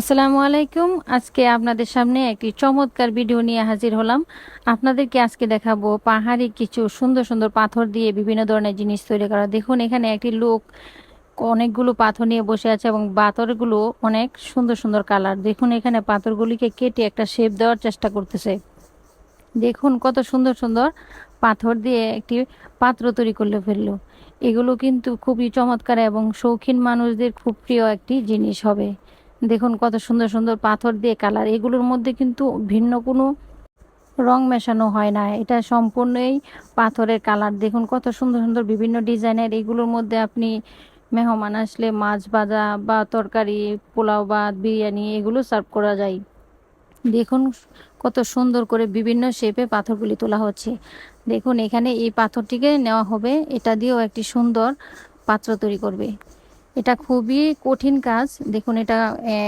আসসালামু আলাইকুম। আজকে আপনাদের সামনে একটি চমৎকার ভিডিও নিয়ে হাজির হলাম। আপনাদেরকে আজকে দেখাবো পাহাড়ি কিছু সুন্দর সুন্দর পাথর দিয়ে বিভিন্ন ধরনের জিনিস তৈরি করা। দেখুন, এখানে একটি লোক অনেকগুলো পাথর নিয়ে বসে আছে এবং পাথরগুলো অনেক সুন্দর সুন্দর কালার। দেখুন, এখানে পাথরগুলিকে কেটে একটা শেপ দেওয়ার চেষ্টা করতেছে। দেখুন, কত সুন্দর সুন্দর পাথর দিয়ে একটি পাত্র তৈরি করলে ফেলল। এগুলো কিন্তু খুবই চমৎকার এবং শৌখিন মানুষদের খুব প্রিয় একটি জিনিস হবে। দেখুন কত সুন্দর সুন্দর পাথর দিয়ে কালার। এগুলোর মধ্যে কিন্তু ভিন্ন কোনো রং মেশানো হয় না। এটা সম্পূর্ণই পাথরের কালার। দেখুন কত সুন্দর সুন্দর বিভিন্ন ডিজাইনের এগুলোর মধ্যে আপনি মেহমান আসলে মাছ ভাজা বা তরকারি, পোলাও বা বিরিয়ানি এগুলো সার্ভ করা যায়। দেখুন কত সুন্দর করে বিভিন্ন শেপে পাথরগুলি তোলা হচ্ছে। দেখুন এখানে এই পাথরটিকে নেওয়া হবে। এটা দিয়েও একটি সুন্দর পাত্র তৈরি করবে। এটা খুবই কঠিন কাজ। দেখুন, এটা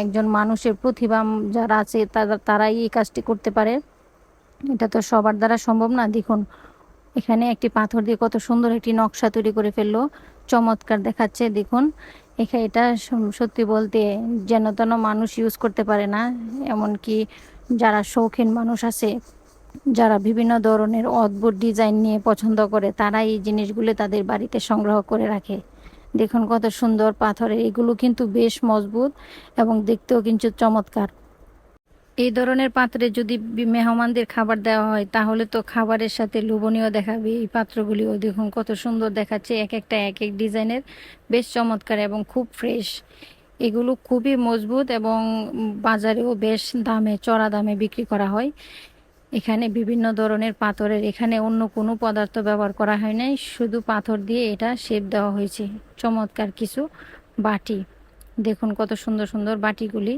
একজন মানুষের প্রতিভা যারা আছে, তারা, তারাই এই কাজটি করতে পারে। এটা তো সবার দ্বারা সম্ভব না। দেখুন, এখানে একটি পাথর দিয়ে কত সুন্দর একটি নকশা তৈরি করে ফেলল। চমৎকার দেখাচ্ছে, দেখুন। এখানে এটা সত্যি বলতে যেন তেন মানুষ ইউজ করতে পারে না। এমনকি যারা শৌখিন মানুষ আছে, যারা বিভিন্ন ধরনের অদ্ভুত ডিজাইন নিয়ে পছন্দ করে তারা এই জিনিসগুলো তাদের বাড়িতে সংগ্রহ করে রাখে। দেখুন কত সুন্দর পাথরের এগুলো কিন্তু বেশ মজবুত এবং দেখতেও কিন্তু চমৎকার। এই ধরনের পাত্রে যদি মেহমানদের খাবার দেওয়া হয়, তাহলে তো খাবারের সাথে লোভনীয় দেখাবে। এই পাত্রগুলিও দেখুন কত সুন্দর দেখাচ্ছে, এক একটা, এক এক ডিজাইনের। বেশ চমৎকার এবং খুব ফ্রেশ। এগুলো খুবই মজবুত এবং বাজারেও বেশ দামে, চড়া দামে বিক্রি করা হয়। এখানে বিভিন্ন ধরনের পাথরের, এখানে অন্য কোনো পদার্থ ব্যবহার করা হয় নাই, শুধু পাথর দিয়ে এটা শেপ দেওয়া হয়েছে। চমৎকার কিছু বাটি। দেখুন কত সুন্দর সুন্দর বাটিগুলি।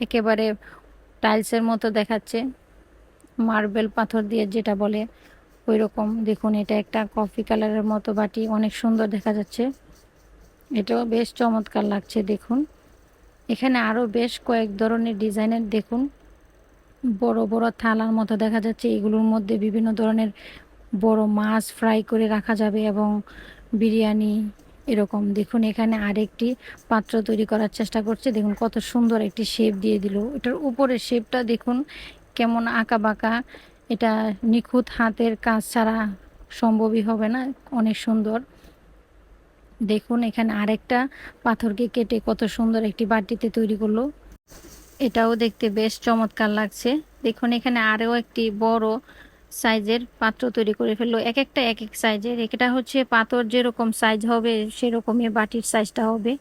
একেবারে টাইলসের মতো দেখাচ্ছে। মার্বেল পাথর দিয়ে যেটা বলে ওই রকম দেখুন, এটা একটা কফি কালারের মতো বাটি, অনেক সুন্দর দেখা যাচ্ছে। এটাও বেশ চমৎকার লাগছে, দেখুন। এখানে আরও বেশ কয়েক ধরনের ডিজাইনের দেখুন। বড় বড় থালার মতো দেখা যাচ্ছে। এগুলোর মধ্যে বিভিন্ন ধরনের বড় মাছ ফ্রাই করে রাখা যাবে এবং বিরিয়ানি এরকম। দেখুন, এখানে আরেকটি পাত্র তৈরি করার চেষ্টা করছে। দেখুন, কত সুন্দর একটি শেপ দিয়ে দিল। এটার উপরের শেপটা দেখুন, কেমন আঁকা বাঁকা। এটা নিখুঁত হাতের কাজ ছাড়া সম্ভবই হবে না, অনেক সুন্দর। দেখুন, এখানে আরেকটা পাথরকে কেটে কত সুন্দর একটি বাটিতে তৈরি করল। এটাও দেখতে বেশ চমৎকার লাগছে। দেখুন, এখানে আরও একটি বড় সাইজের পাত্র তৈরি করে ফেলল। এক একটা এক এক সাইজের। এটা হচ্ছে পাথর যেরকম সাইজ হবে, সেরকমই বাটির সাইজটা হবে।